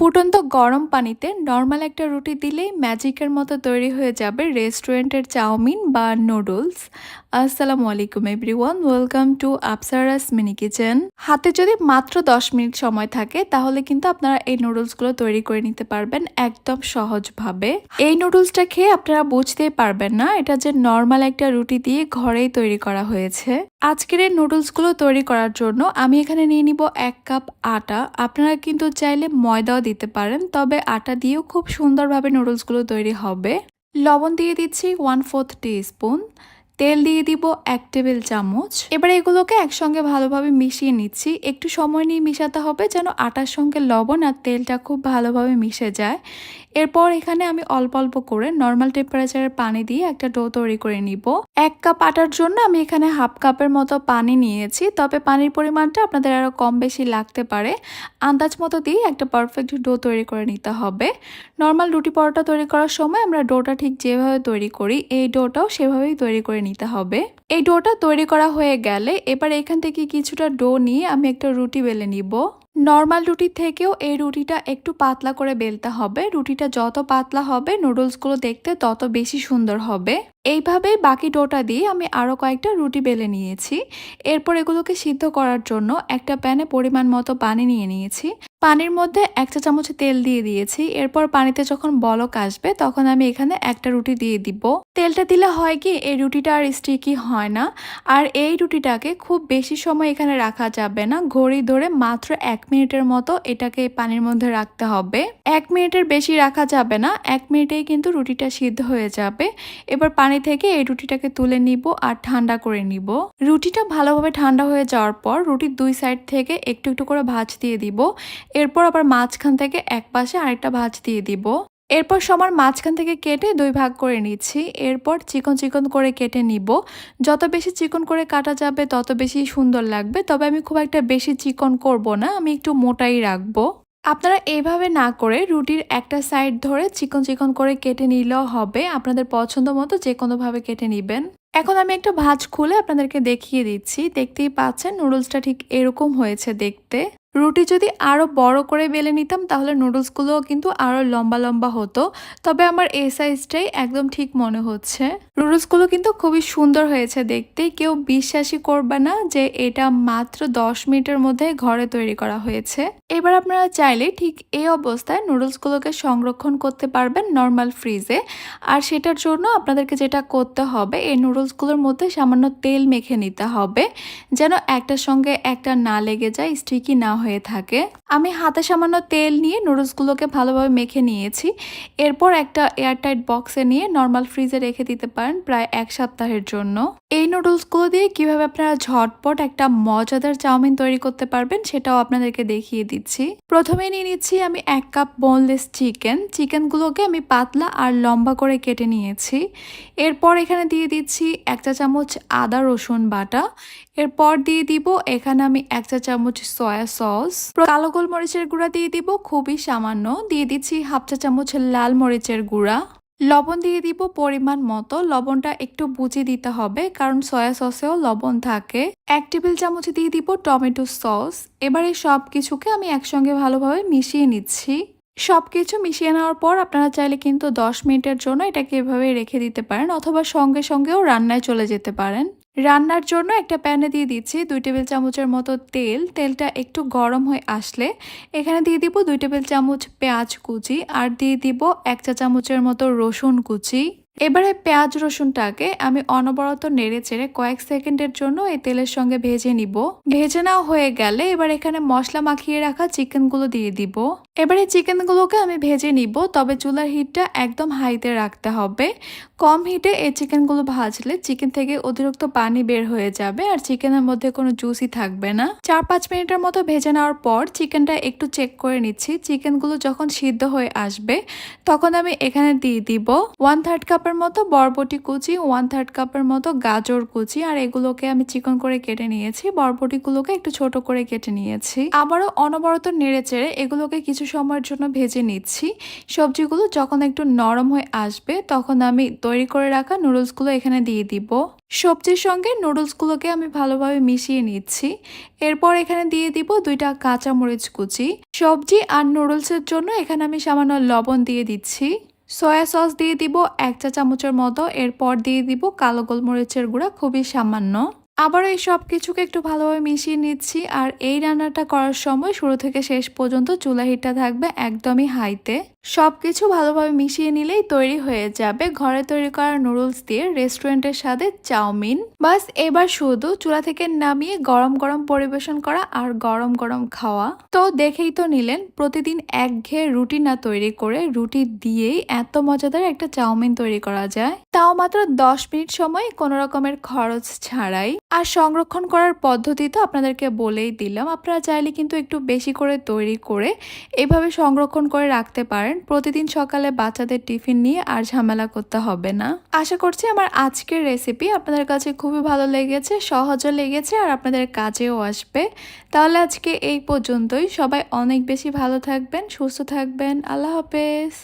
ফুটন্ত গরম পানিতে নর্মাল একটা রুটি দিলেই ম্যাজিকের মতো তৈরি হয়ে যাবে রেস্টুরেন্টের চাউমিন বা নুডলস। আসসালামু আলাইকুম everyone, welcome to Apsaras mini kitchen. হাতে যদি মাত্র 10 মিনিট সময় থাকে, তাহলে কিন্তু আপনারা এই নুডলসগুলো তৈরি করে নিতে পারবেন একদম সহজভাবে। এই নুডলসটা খেয়ে আপনারা বুঝতেই পারবেন না, এটা যে নর্মাল একটা রুটি দিয়ে ঘরেই তৈরি করা হয়েছে। আজকের এই নুডলসগুলো তৈরি করার জন্য আমি এখানে নিয়ে নিব এক কাপ আটা। আপনারা কিন্তু চাইলে ময়দাও দিতে পারেন, তবে আটা দিয়েও খুব সুন্দরভাবে নুডলসগুলো তৈরি হবে। লবণ দিয়ে দিচ্ছি ওয়ান ফোর্থ স্পুন তেল দিয়ে দিব এক টেবিল চামচ। এবার এগুলোকে একসঙ্গে ভালোভাবে মিশিয়ে নিচ্ছি। একটু সময় নিয়ে মিশাতে হবে যেন আটার সঙ্গে লবণ আর তেলটা খুব ভালোভাবে মিশে যায়। এরপর এখানে আমি অল্প অল্প করে নর্মাল টেম্পারেচারের পানি দিয়ে একটা ডো তৈরি করে নিব। এক কাপ আটার জন্য আমি এখানে হাফ কাপের মতো পানি নিয়েছি। তবে পানির পরিমাণটা আপনাদের আরও কম বেশি লাগতে পারে। আন্দাজ মতো দিয়ে একটা পারফেক্ট ডো তৈরি করে নিতে হবে। নর্মাল রুটি পরোটা তৈরি করার সময় আমরা ডোটা ঠিক যেভাবে তৈরি করি, এই ডোটাও সেভাবেই তৈরি করে নিতে হবে। এই ডোটা তৈরি করা হয়ে গেলে এবার এখান থেকে কিছুটা ডো নিয়ে আমি একটা রুটি বেলে নিব। নর্মাল রুটির থেকেও এই রুটিটা একটু পাতলা করে বেলতে হবে। রুটিটা যত পাতলা হবে নুডলসগুলো দেখতে তত বেশি সুন্দর হবে। এইভাবেই বাকি ডোটা দিয়ে আমি আরও কয়েকটা রুটি বেলে নিয়েছি। এরপর এগুলোকে সিদ্ধ করার জন্য একটা প্যানে পরিমাণ মতো পানি নিয়ে নিয়েছি। পানির মধ্যে এক চা চামচ তেল দিয়ে দিয়েছি। এরপর পানিতে যখন বলক আসবে তখন আমি এখানে একটা রুটি দিয়ে দিব। তেলটা দিলে হয় কি, এই রুটিটা আর স্টিকি হয় না। আর এই রুটিটাকে খুব বেশি সময় এখানে রাখা যাবে না। ঘড়ি ধরে মাত্র এক মিনিটের মতো এটাকে পানির মধ্যে রাখতে হবে। এক মিনিটের বেশি রাখা যাবে না। এক মিনিটেই কিন্তু রুটিটা সিদ্ধ হয়ে যাবে। এবার পানি থেকে এই রুটিটাকে তুলে নিব আর ঠান্ডা করে নিব। রুটিটা ভালোভাবে ঠান্ডা হয়ে যাওয়ার পর রুটির দুই সাইড থেকে একটু একটু করে ভাজ দিয়ে দিব। এরপর আবার মাঝখান থেকে এক পাশে আরেকটা ভাজ দিয়ে দিব। এরপর সমান মাঝখান থেকে কেটে দুই ভাগ করে নিচ্ছি। এরপর চিকন চিকন করে কেটে নিব। যত বেশি চিকন করে কাটা যাবে তত বেশি সুন্দর লাগবে। তবে আমি খুব একটা বেশি চিকন করব না, আমি একটু মোটাই রাখব। আপনারা এইভাবে না করে রুটির একটা সাইড ধরে চিকন চিকন করে কেটে নিলেও হবে। আপনাদের পছন্দ মতো যে কোনোভাবে কেটে নেবেন। এখন আমি একটা ভাজ খুলে আপনাদেরকে দেখিয়ে দিচ্ছি। দেখতেই পাচ্ছেন নুডলসটা ঠিক এরকম হয়েছে দেখতে। রুটি যদি আরও বড় করে বেলে নিতাম, তাহলে নুডলসগুলোও কিন্তু আরও লম্বা লম্বা হতো। তবে আমার এই সাইজটাই একদম ঠিক মনে হচ্ছে। নুডলসগুলো কিন্তু খুবই সুন্দর হয়েছে দেখতে। কেউ বিশ্বাসই করবে না যে এটা মাত্র দশ মিনিটের মধ্যে ঘরে তৈরি করা হয়েছে। এবার আপনারা চাইলে ঠিক এই অবস্থায় নুডলসগুলোকে সংরক্ষণ করতে পারবেন নর্মাল ফ্রিজে আর সেটার জন্য আপনাদেরকে যেটা করতে হবে, এই নুডলসগুলোর মধ্যে সামান্য তেল মেখে নিতে হবে। যেন একটার সঙ্গে একটা না লেগে যায় স্টিকি না হয়ে থাকে। আমি হাতে সামান্য তেল নিয়ে নুডলসগুলোকে ভালোভাবে মেখে নিয়েছি। এরপর একটা এয়ারটাইট বক্সে নিয়ে নর্মাল ফ্রিজে রেখে দিতে পারেন প্রায় এক সপ্তাহের জন্য। এই নুডলসগুলো দিয়ে কীভাবে আপনারা ঝটপট একটা মজাদার চাউমিন তৈরি করতে পারবেন সেটাও আপনাদেরকে দেখিয়ে দিচ্ছি। প্রথমে নিয়ে নিচ্ছি আমি এক কাপ বোনলেস চিকেন চিকেনগুলোকে আমি পাতলা আর লম্বা করে কেটে নিয়েছি। এরপর এখানে দিয়ে দিচ্ছি এক চা চামচ আদা রসুন বাটা। এরপর দিয়ে দিব এখানে আমি এক চা চামচ সয়া সস কালো গোলমরিচের গুঁড়া দিয়ে দিব, খুবই সামান্য। দিয়ে দিচ্ছি হাফ চা চামচ লাল মরিচের গুঁড়া। লবণ দিয়ে দিব পরিমাণ মতো। লবণটা একটু বুঝে দিতে হবে, কারণ সয়া সসেও লবণ থাকে। এক টেবিল চামচ দিয়ে দিব টমেটো সস। এবারে সব কিছুকে আমি একসঙ্গে ভালোভাবে মিশিয়ে নিচ্ছি। সব কিছু মিশিয়ে নেওয়ার পর আপনারা চাইলে কিন্তু দশ মিনিটের জন্য এটাকে এভাবে রেখে দিতে পারেন, অথবা সঙ্গে সঙ্গেও রান্নায় চলে যেতে পারেন। রান্নার জন্য একটা প্যানে দিয়ে দিচ্ছি দুই টেবিল চামচের মতো তেল। তেলটা একটু গরম হয়ে আসলে এখানে দিয়ে দিব দুই টেবিল চামচ পেঁয়াজ কুচি আর দিয়ে দিব এক চা চামচের মতো রসুন কুচি। এবারে পেঁয়াজ রসুনটাকে আমি অনবরত নেড়ে চেড়ে কয়েক সেকেন্ডের জন্য এই তেলের সঙ্গে ভেজে নিব। ভেজে নেওয়া হয়ে গেলে এবার এখানে মশলা মাখিয়ে রাখা চিকেনগুলো দিয়ে দিব। এবারে চিকেনগুলোকে আমি ভেজে নিব, তবে চুলার হিটটা একদম হাইতে রাখতে হবে। কম হিটে এই চিকেনগুলো ভাজলে চিকেন থেকে অতিরিক্ত পানি বের হয়ে যাবে আর চিকেনের মধ্যে কোনো জুসই থাকবে না। চার পাঁচ মিনিটের মতো ভেজে নেওয়ার পর চিকেনটা একটু চেক করে নিচ্ছি। চিকেনগুলো যখন সিদ্ধ হয়ে আসবে, তখন আমি এখানে দিয়ে দিব ওয়ান থার্ড কাপের মতো বরবটি কুচি ওয়ান থার্ড কাপের মতো গাজর কুচি আর এগুলোকে আমি চিকন করে কেটে নিয়েছি। বরবটিগুলোকে একটু ছোট করে কেটে নিয়েছি। আবারও অনবরত নেড়ে চেড়ে এগুলোকে কিছু সময়ের জন্য ভেজে নিচ্ছি। সবজিগুলো যখন একটু নরম হয়ে আসবে, তখন আমি তৈরি করে রাখা নুডলসগুলো এখানে দিয়ে দিব। সবজির সঙ্গে নুডলসগুলোকে আমি ভালোভাবে মিশিয়ে নিচ্ছি। এরপর এখানে দিয়ে দিব দুইটা কাঁচামরিচ কুচি। সবজি আর নুডলসের জন্য এখানে আমি সামান্য লবণ দিয়ে দিচ্ছি। সয়া সস দিয়ে দিব এক চা চামচের মতো। এরপর দিয়ে দিব কালো গোলমরিচের গুঁড়া, খুবই সামান্য। আবারও এই সব কিছুকে একটু ভালোভাবে মিশিয়ে নিচ্ছি আর এই রান্নাটা করার সময় শুরু থেকে শেষ পর্যন্ত চুলা হিটটা থাকবে একদমই হাইতে। সব কিছু ভালোভাবে মিশিয়ে নিলেই তৈরি হয়ে যাবে ঘরে তৈরি করা নুডলস দিয়ে রেস্টুরেন্টের স্বাদে চাউমিন। বাস, এবার শুধু চুলা থেকে নামিয়ে গরম গরম পরিবেশন করা আর গরম গরম খাওয়া। তো দেখেই তো নিলেন, প্রতিদিন একঘেয়ে রুটি না তৈরি করে রুটি দিয়েই এত মজাদার একটা চাউমিন তৈরি করা যায়। তাও মাত্র দশ মিনিট সময় কোনো রকমের খরচ ছাড়াই। আর সংরক্ষণ করার পদ্ধতি তো আপনাদেরকে বলেই দিলাম, আপনারা চাইলে কিন্তু একটু বেশি করে তৈরি করে এভাবে সংরক্ষণ করে রাখতে পারেন প্রতিদিন সকালে বাচ্চাদের টিফিন নিয়ে আর ঝামেলা করতে হবে না। আশা করছি আমার আজকের রেসিপি আপনাদের কাছে খুবই ভালো লেগেছে, সহজও লেগেছে আর আপনাদের কাজেও আসবে। তাহলে আজকে এই পর্যন্তই। সবাই অনেক বেশি ভালো থাকবেন, সুস্থ থাকবেন। আল্লাহ হাফেজ।